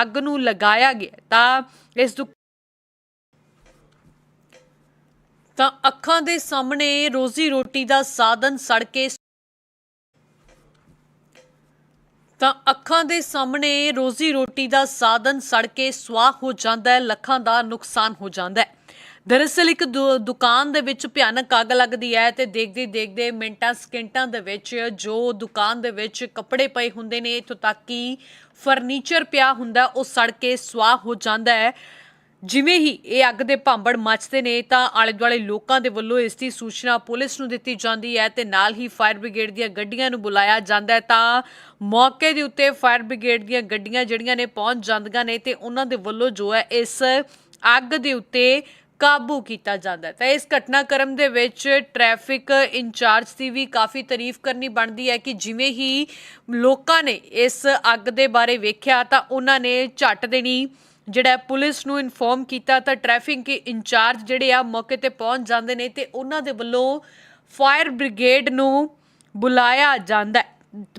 ਅੱਗ ਨੂੰ ਲਗਾਇਆ ਗਿਆ ਤਾਂ ਇਸ ਦੁ ਤਾਂ ਅੱਖਾਂ ਦੇ ਸਾਹਮਣੇ ਰੋਜ਼ੀ ਰੋਟੀ ਦਾ ਸਾਧਨ ਸੜ ਕੇ ਤਾਂ ਅੱਖਾਂ ਦੇ ਸਾਹਮਣੇ ਰੋਜ਼ੀ ਰੋਟੀ ਦਾ ਸਾਧਨ ਸੜ ਕੇ ਸੁਆਹ ਹੋ ਜਾਂਦਾ ਹੈ, ਲੱਖਾਂ ਦਾ ਨੁਕਸਾਨ ਹੋ ਜਾਂਦਾ ਹੈ। ਦਰਅਸਲ ਇੱਕ ਦੁ- ਦੁਕਾਨ ਦੇ ਵਿੱਚ ਭਿਆਨਕ ਅੱਗ ਲੱਗਦੀ ਹੈ ਤੇ ਦੇਖਦੇ ਦੇਖਦੇ ਮਿੰਟਾਂ, ਸਕਿੰਟਾਂ ਦੇ ਵਿੱਚ ਜੋ ਦੁਕਾਨ ਦੇ ਵਿੱਚ ਕੱਪੜੇ ਪਏ ਹੁੰਦੇ ਨੇ, ਇੱਥੋਂ ਤੱਕ ਕਿ ਫਰਨੀਚਰ ਪਿਆ ਹੁੰਦਾ, ਉਹ ਸੜ ਕੇ ਸੁਆਹ ਹੋ ਜਾਂਦਾ ਹੈ। ਜਿਵੇਂ ਹੀ ਇਹ ਅੱਗ ਦੇ ਭਾਂਬੜ ਮੱਚਦੇ ਨੇ, ਤਾਂ ਆਲੇ ਦੁਆਲੇ ਲੋਕਾਂ ਦੇ ਵੱਲੋਂ ਇਸ ਦੀ ਸੂਚਨਾ ਪੁਲਿਸ ਨੂੰ ਦਿੱਤੀ ਜਾਂਦੀ ਹੈ ਤੇ ਨਾਲ ਹੀ ਫਾਇਰ ਬ੍ਰਿਗੇਡ ਦੀਆਂ ਗੱਡੀਆਂ ਨੂੰ ਬੁਲਾਇਆ ਜਾਂਦਾ ਹੈ। ਤਾਂ ਮੌਕੇ ਦੇ ਉੱਤੇ ਫਾਇਰ ਬ੍ਰਿਗੇਡ ਦੀਆਂ ਗੱਡੀਆਂ ਜਿਹੜੀਆਂ ਨੇ, ਪਹੁੰਚ ਜਾਂਦੀਆਂ ਨੇ ਤੇ ਉਹਨਾਂ ਦੇ ਵੱਲੋਂ ਜੋ ਹੈ, ਇਸ ਅੱਗ ਦੇ ਉੱਤੇ ਕਾਬੂ ਕੀਤਾ ਜਾਂਦਾ ਹੈ। ਤਾਂ ਇਸ ਘਟਨਾਕ੍ਰਮ ਦੇ ਵਿੱਚ ਟ੍ਰੈਫਿਕ ਇੰਚਾਰਜ ਦੀ ਵੀ ਕਾਫੀ ਤਾਰੀਫ ਕਰਨੀ ਬਣਦੀ ਹੈ ਕਿ ਜਿਵੇਂ ਹੀ ਲੋਕਾਂ ਨੇ ਇਸ ਅੱਗ ਦੇ ਬਾਰੇ ਵੇਖਿਆ ਤਾਂ ਉਹਨਾਂ ਨੇ ਝੱਟ ਦੇਣੀ ਜਿਹੜਾ ਪੁਲਿਸ ਨੂੰ ਇਨਫੋਰਮ ਕੀਤਾ ਤਾਂ ਟ੍ਰੈਫਿਕ ਇੰਚਾਰਜ ਜਿਹੜੇ ਆ ਮੌਕੇ ਤੇ ਪਹੁੰਚ ਜਾਂਦੇ ਨੇ ਤੇ ਉਹਨਾਂ ਦੇ ਵੱਲੋਂ ਫਾਇਰ ਬ੍ਰਿਗੇਡ ਨੂੰ ਬੁਲਾਇਆ ਜਾਂਦਾ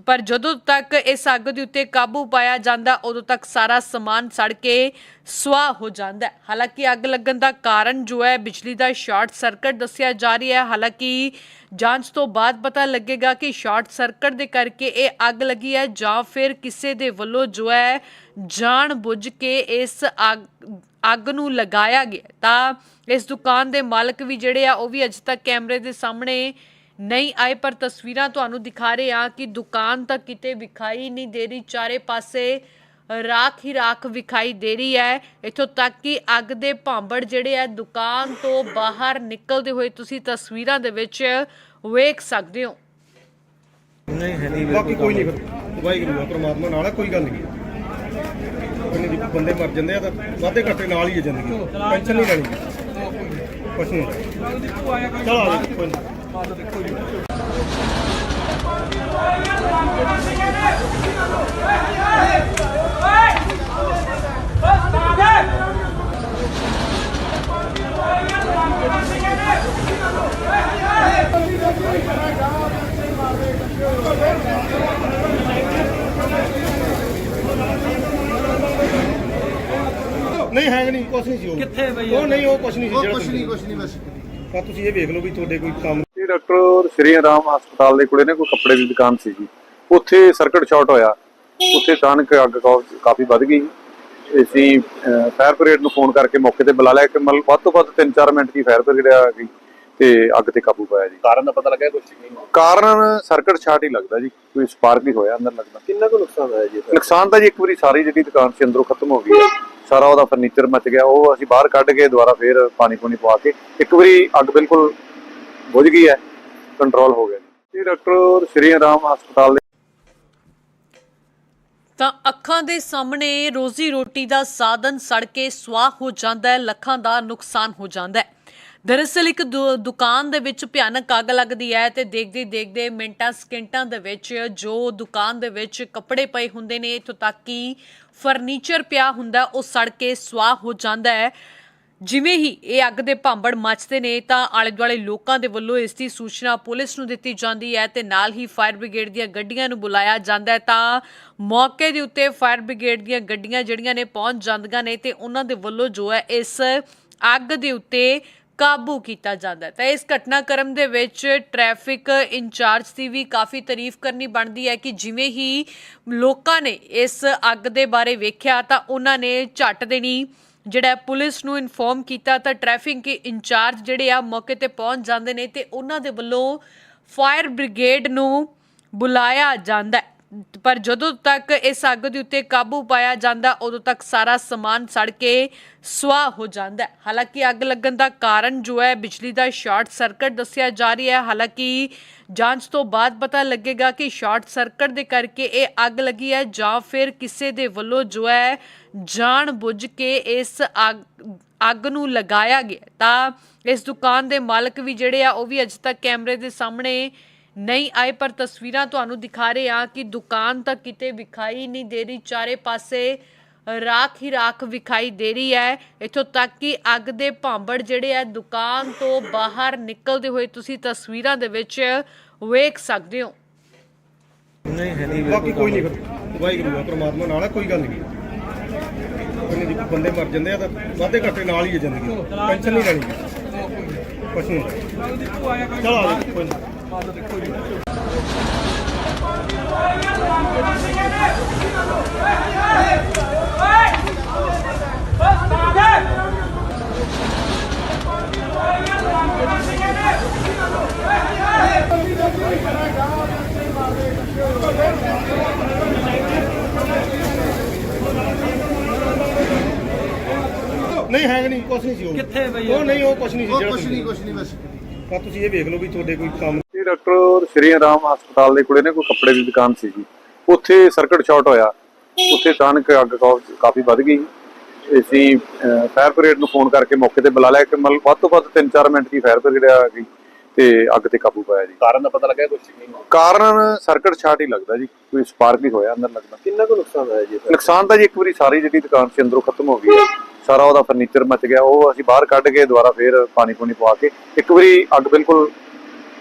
ਪਰ ਜਦੋਂ ਤੱਕ ਇਸ ਅੱਗ ਦੇ ਉੱਤੇ ਕਾਬੂ ਪਾਇਆ ਜਾਂਦਾ, ਉਦੋਂ ਤੱਕ ਸਾਰਾ ਸਮਾਨ ਸੜ ਕੇ ਸੁਆਹ ਹੋ ਜਾਂਦਾ ਹੈ। ਹਾਲਾਂਕਿ ਅੱਗ ਲੱਗਣ ਦਾ ਕਾਰਨ ਜੋ ਹੈ, ਬਿਜਲੀ ਦਾ ਸ਼ਾਰਟ ਸਰਕਟ ਦੱਸਿਆ ਜਾ ਰਿਹਾ ਹੈ। ਹਾਲਾਂਕਿ ਜਾਂਚ ਤੋਂ ਬਾਅਦ ਪਤਾ ਲੱਗੇਗਾ ਕਿ ਸ਼ਾਰਟ ਸਰਕਟ ਦੇ ਕਰਕੇ ਇਹ ਅੱਗ ਲੱਗੀ ਹੈ ਜਾਂ ਫਿਰ ਕਿਸੇ ਦੇ ਵੱਲੋਂ ਜੋ ਹੈ ਜਾਣ ਬੁੱਝ ਕੇ ਇਸ ਅੱਗ ਅੱਗ ਨੂੰ ਲਗਾਇਆ ਗਿਆ ਤਾਂ ਇਸ ਦੁਕਾਨ ਦੇ ਮਾਲਕ ਵੀ ਜਿਹੜੇ ਆ, ਉਹ ਵੀ ਅਜੇ ਤੱਕ ਕੈਮਰੇ ਦੇ ਸਾਹਮਣੇ ਨਹੀਂ ਆਏ, ਪਰ ਤਸਵੀਰਾਂ ਤੁਹਾਨੂੰ ਦਿਖਾ ਰਹੇ ਆ ਕਿ ਦੁਕਾਨ ਤਾਂ ਕਿਤੇ ਵਿਖਾਈ ਨਹੀਂ ਦੇ ਰਹੀ, ਚਾਰੇ ਪਾਸੇ ਰਾਖ ਹੀ ਰਾਖ ਵਿਖਾਈ ਦੇ ਰਹੀ ਹੈ। ਇੱਥੋਂ ਤੱਕ ਕਿ ਅੱਗ ਦੇ ਭਾਂਬੜ ਜਿਹੜੇ ਆ, ਦੁਕਾਨ ਤੋਂ ਬਾਹਰ ਨਿਕਲਦੇ ਹੋਏ ਤੁਸੀਂ ਤਸਵੀਰਾਂ ਦੇ ਵਿੱਚ ਵੇਖ ਸਕਦੇ ਹੋ। ਨਹੀਂ, ਹੈ ਨਹੀਂ, ਬਾਕੀ ਕੋਈ ਨਹੀਂ ਫਿਰ। ਵਾਹਿਗੁਰੂ ਆ, ਪ੍ਰਮਾਤਮਾ ਨਾਲ ਆ, ਕੋਈ ਗੱਲ ਨਹੀਂ। ਕਿੰਨੇ ਦੀ ਬੰਦੇ ਮਰ ਜਾਂਦੇ ਆ ਤਾਂ ਵਾਧੇ ਘਾਟੇ ਨਾਲ ਹੀ ਆ ਜ਼ਿੰਦਗੀ। ਟੈਨਸ਼ਨ ਨਹੀਂ ਲੈਣੀ। ਕੁਛ ਨਹੀਂ। ਚਲ ਆ ਜਾ ਕੋਈ ਨਹੀਂ। ਨਹੀਂ ਹੈਂਗ ਨਹੀਂ ਕੁਛ ਨਹੀਂ ਸੀ ਉਹ। ਕਿੱਥੇ ਬਈ ਉਹ ਨਹੀਂ ਉਹ ਕੁਛ ਨਹੀਂ ਸੀ ਉਹ ਜਿਹੜਾ ਕੁਛ ਨਹੀਂ ਕੁਛ ਨਹੀਂ ਬਸ। ਤਾਂ ਤੁਸੀਂ ਇਹ ਵੇਖ ਲਓ ਵੀ ਤੁਹਾਡੇ ਕੋਈ ਕੰਮ ਇਹ ਡਾਕਟਰ ਸ਼੍ਰੀ ਰਾਮ ਹਸਪਤਾਲ ਦੇ ਕੋਲੇ ਨੇ ਕੋਈ ਕੱਪੜੇ ਦੀ ਦੁਕਾਨ ਸੀ ਜੀ ਉੱਥੇ ਸਰਕਟ ਸ਼ਾਰਟ ਹੋਇਆ। ਉੱਥੇ ਅਚਾਨਕ ਅੱਗ ਕਾਫੀ ਵੱਧ ਗਈ। ਅਸੀਂ ਫਾਇਰ ਬ੍ਰਿਗੇਡ ਨੂੰ ਫੋਨ ਕਰਕੇ ਮੌਕੇ ਤੇ ਬੁਲਾ ਲਿਆ ਕਿ ਮਤਲਬ ਵੱਧ ਤੋਂ ਵੱਧ 3-4 ਮਿੰਟ ਦੀ ਫਾਇਰ ਬ੍ਰਿਗੇਡ ਆ ਗਈ ਤੇ ਅੱਗ ਤੇ ਕਾਬੂ ਪਾਇਆ ਜੀ। ਕਾਰਨ ਦਾ ਪਤਾ ਲੱਗਾ ਕੁਝ ਨਹੀਂ? ਕਾਰਨ ਸਰਕਟ ਸ਼ਾਰਟ ਹੀ ਲੱਗਦਾ ਜੀ। ਕੋਈ ਸਪਾਰਕ ਹੀ ਹੋਇਆ ਅੰਦਰ ਲੱਗਦਾ। ਕਿੰਨਾ ਕੁ ਨੁਕਸਾਨ ਹੋਇਆ ਜੀ? ਨੁਕਸਾਨ ਤਾਂ ਜੀ ਇੱਕ ਵਾਰੀ ਸਾਰੀ ਜਿਹੜੀ ਦੁਕਾਨ ਸੀ ਅੰਦਰੋਂ ਖਤਮ ਹੋ ਗਈ ਸਾਰਾ ਉਹਦਾ ਫਰਨੀਚਰ ਮਚ ਗਿਆ। ਉਹ ਅਸੀਂ ਬਾਹਰ ਕੱਢ ਕੇ ਦੁਬਾਰਾ ਫੇਰ ਪਾਣੀ ਪੂਣੀ ਪਵਾ ਕੇ ਇੱਕ ਵਾਰੀ ਅੱਗ ਬਿਲਕੁਲ ਬੁਝ ਗਈ ਹੈ ਕੰਟਰੋਲ ਹੋ ਗਿਆ। ਇਹ ਡਾਕਟਰ ਸ਼੍ਰੀ ਰਾਮ ਹਸਪਤਾਲ ਤਾਂ ਅੱਖਾਂ ਦੇ ਸਾਹਮਣੇ ਰੋਜ਼ੀ ਰੋਟੀ ਦਾ ਸਾਧਨ ਸੜ ਕੇ ਸੁਆਹ ਹੋ ਜਾਂਦਾ ਹੈ, ਲੱਖਾਂ ਦਾ ਨੁਕਸਾਨ ਹੋ ਜਾਂਦਾ ਹੈ। ਦਰਅਸਲ ਇੱਕ ਦੁਕਾਨ ਦੇ ਵਿੱਚ ਭਿਆਨਕ ਅੱਗ ਲੱਗਦੀ ਹੈ ਤੇ ਦੇਖਦੇ ਦੇਖਦੇ ਮਿੰਟਾਂ, ਸਕਿੰਟਾਂ ਦੇ ਵਿੱਚ ਜੋ ਦੁਕਾਨ ਦੇ ਵਿੱਚ ਕੱਪੜੇ ਪਏ ਹੁੰਦੇ ਨੇ, ਇੱਥੋਂ ਤੱਕ ਕਿ ਫਰਨੀਚਰ ਪਿਆ ਹੁੰਦਾ, ਉਹ ਸੜ ਕੇ ਸੁਆਹ ਹੋ ਜਾਂਦਾ ਹੈ। ਜਿਵੇਂ ਹੀ ਇਹ ਅੱਗ ਦੇ ਭਾਂਬੜ ਮੱਚਦੇ ਨੇ, ਤਾਂ ਆਲੇ ਦੁਆਲੇ ਲੋਕਾਂ ਦੇ ਵੱਲੋਂ ਇਸ ਦੀ ਸੂਚਨਾ ਪੁਲਿਸ ਨੂੰ ਦਿੱਤੀ ਜਾਂਦੀ ਹੈ ਤੇ ਨਾਲ ਹੀ ਫਾਇਰ ਬ੍ਰਿਗੇਡ ਦੀਆਂ ਗੱਡੀਆਂ ਨੂੰ ਬੁਲਾਇਆ ਜਾਂਦਾ ਹੈ। ਤਾਂ ਮੌਕੇ ਦੇ ਉੱਤੇ ਫਾਇਰ ਬ੍ਰਿਗੇਡ ਦੀਆਂ ਗੱਡੀਆਂ ਜਿਹੜੀਆਂ ਨੇ ਪਹੁੰਚ ਜਾਂਦੀਆਂ ਨੇ ਤੇ ਉਹਨਾਂ ਦੇ ਵੱਲੋਂ ਜੋ ਹੈ ਇਸ ਅੱਗ ਦੇ ਉੱਤੇ ਕਾਬੂ ਕੀਤਾ ਜਾਂਦਾ ਤਾਂ ਇਸ ਘਟਨਾਕ੍ਰਮ ਦੇ ਵਿੱਚ ਟ੍ਰੈਫਿਕ ਇੰਚਾਰਜ ਦੀ ਵੀ ਕਾਫੀ ਤਾਰੀਫ ਕਰਨੀ ਬਣਦੀ ਹੈ ਕਿ ਜਿਵੇਂ ਹੀ ਲੋਕਾਂ ਨੇ ਇਸ ਅੱਗ ਦੇ ਬਾਰੇ ਵੇਖਿਆ ਤਾਂ ਉਹਨਾਂ ਨੇ ਝੱਟ ਦੇਣੀ ਜਿਹੜਾ ਪੁਲਿਸ ਨੂੰ ਇਨਫੋਰਮ ਕੀਤਾ ਤਾਂ ਟ੍ਰੈਫਿਕ ਇੰਚਾਰਜ ਜਿਹੜੇ ਆ ਮੌਕੇ ਤੇ ਪਹੁੰਚ ਜਾਂਦੇ ਨੇ ਤੇ ਉਹਨਾਂ ਦੇ ਵੱਲੋਂ ਫਾਇਰ ਬ੍ਰਿਗੇਡ ਨੂੰ ਬੁਲਾਇਆ ਜਾਂਦਾ ਹੈ। ਪਰ ਜਦੋਂ ਤੱਕ ਇਸ ਅੱਗ ਦੇ ਉੱਤੇ ਕਾਬੂ ਪਾਇਆ ਜਾਂਦਾ, ਉਦੋਂ ਤੱਕ ਸਾਰਾ ਸਮਾਨ ਸੜ ਕੇ ਸੁਆਹ ਹੋ ਜਾਂਦਾ ਹੈ। ਹਾਲਾਂਕਿ ਅੱਗ ਲੱਗਣ ਦਾ ਕਾਰਨ ਜੋ ਹੈ, ਬਿਜਲੀ ਦਾ ਸ਼ਾਰਟ ਸਰਕਟ ਦੱਸਿਆ ਜਾ ਰਿਹਾ ਹੈ। ਹਾਲਾਂਕਿ ਜਾਂਚ ਤੋਂ ਬਾਅਦ ਪਤਾ ਲੱਗੇਗਾ ਕਿ ਸ਼ਾਰਟ ਸਰਕਟ ਦੇ ਕਰਕੇ ਇਹ ਅੱਗ ਲੱਗੀ ਹੈ ਜਾਂ ਫਿਰ ਕਿਸੇ ਦੇ ਵੱਲੋਂ ਜੋ ਹੈ ਜਾਣ ਬੁੱਝ ਕੇ ਇਸ ਅੱਗ ਅੱਗ ਨੂੰ ਲਗਾਇਆ ਗਿਆ ਤਾਂ ਇਸ ਦੁਕਾਨ ਦੇ ਮਾਲਕ ਵੀ ਜਿਹੜੇ ਆ, ਉਹ ਵੀ ਅਜੇ ਤੱਕ ਕੈਮਰੇ ਦੇ ਸਾਹਮਣੇ ਨਹੀਂ ਆਏ ਪਰ ਤਸਵੀਰਾਂ ਤੁਹਾਨੂੰ ਦਿਖਾ ਰਹੇ ਆ ਕਿ ਦੁਕਾਨ ਤਾਂ ਕਿਤੇ ਵਿਖਾਈ ਨਹੀਂ ਦੇ ਰਹੀ ਚਾਰੇ ਪਾਸੇ ਰਾਖ ਹੀ ਰਾਖ ਵਿਖਾਈ ਦੇ ਰਹੀ ਹੈ। ਇੱਥੋਂ ਤੱਕ ਕਿ ਅੱਗ ਦੇ ਭਾਂਬੜ ਜਿਹੜੇ ਆ ਦੁਕਾਨ ਤੋਂ ਬਾਹਰ ਨਿਕਲਦੇ ਹੋਏ ਤੁਸੀਂ ਤਸਵੀਰਾਂ ਦੇ ਵਿੱਚ ਵੇਖ ਸਕਦੇ ਹੋ। ਨਹੀਂ ਹੈ ਨਹੀਂ ਬਾਕੀ ਕੋਈ ਨਹੀਂ। ਫਿਰ ਵਾਹਿਗੁਰੂ ਆ ਪ੍ਰਮਾਤਮਾ ਨਾਲ ਆ ਕੋਈ ਗੱਲ ਨਹੀਂ। ਕਿੰਨੇ ਦੀ ਬੰਦੇ ਮਰ ਜਾਂਦੇ ਆ ਤਾਂ ਵਾਧੇ ਘਾਟੇ ਨਾਲ ਹੀ ਹੈ ਜ਼ਿੰਦਗੀ। ਟੈਨਸ਼ਨ ਨਹੀਂ ਲੈਣੀ ਕੁਛ ਨਹੀਂ ਹੁੰਦਾ। ਚਲ ਆ ਜੀ ਕੋਈ ਨਹੀਂ ਨਹੀਂ ਹੈਗਾ ਨਹੀਂ ਕੁਛ ਨਹੀਂ ਸੀ ਉਹ। ਕਿੱਥੇ ਬਈ ਉਹ ਨਹੀਂ ਉਹ ਕੁਛ ਨਹੀਂ ਸੀ ਜਿਹੜਾ ਕੁਛ ਨਹੀਂ ਕੁਛ ਨਹੀਂ ਬਸ। ਪਰ ਤੁਸੀਂ ਇਹ ਵੇਖ ਲਓ ਵੀ ਤੁਹਾਡੇ ਕੋਈ ਕੰਮ ਇਹ ਡਾਕਟਰ ਸ਼੍ਰੀ ਰਾਮ ਹਸਪਤਾਲ ਦੇ ਕੋਲੇ ਨੇ ਕੋਈ ਕੱਪੜੇ ਦੀ ਦੁਕਾਨ ਸੀ ਜੀ। ਉੱਥੇ ਸਰਕਟ ਸ਼ਾਰਟ ਹੋਇਆ। ਉੱਥੇ ਅਚਾਨਕ ਅੱਗ ਕਾਫੀ ਵੱਧ ਗਈ। ਅਸੀਂ ਫਾਇਰ ਬ੍ਰਿਗੇਡ ਨੂੰ ਫੋਨ ਕਰਕੇ ਮੌਕੇ ਤੇ ਬੁਲਾ ਲਿਆ ਕਿ ਮਤਲਬ ਵੱਧ ਤੋਂ ਵੱਧ 3-4 ਮਿੰਟ ਦੀ ਫਾਇਰ ਬ੍ਰਿਗੇਡ ਆ ਗਈ ਤੇ ਅੱਗ ਤੇ ਕਾਬੂ ਪਾਇਆ ਜੀ। ਕਾਰਨ ਦਾ ਪਤਾ ਲੱਗਿਆ ਕੁਝ ਨਹੀਂ? ਕਾਰਨ ਸਰਕਟ ਸ਼ਾਰਟ ਹੀ ਲੱਗਦਾ ਜੀ। ਕੋਈ ਸਪਾਰਕ ਹੀ ਹੋਇਆ ਅੰਦਰ ਲੱਗਦਾ। ਕਿੰਨਾ ਕੁ ਨੁਕਸਾਨ ਹੋਇਆ ਜੀ ਨੁਕਸਾਨ ਤਾਂ ਜੀ ਇੱਕ ਵਾਰੀ ਸਾਰੀ ਜਿਹੜੀ ਦੁਕਾਨ ਸੀ ਅੰਦਰੋਂ ਖਤਮ ਹੋ ਗਈ ਹੈ। ਸਾਰਾ ਉਹਦਾ ਫਰਨੀਚਰ ਮੱਚ ਗਿਆ, ਉਹ ਅਸੀਂ ਬਾਹਰ ਕੱਢ ਕੇ ਦੁਬਾਰਾ ਫੇਰ ਪਾਣੀ ਪੂਣੀ ਪਵਾ ਕੇ ਇੱਕ ਵਾਰੀ ਅੱਗ ਬਿਲਕੁਲ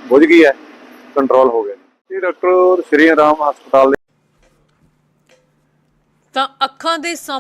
ਬੁਝ ਗਈ ਹੈ ਕੰਟਰੋਲ ਹੋ ਗਿਆ। ਇਹ ਡਾਕਟਰ ਸ਼੍ਰੀ ਰਾਮ ਹਸਪਤਾਲ ਦੇ ਤਾਂ ਅੱਖਾਂ ਦੇ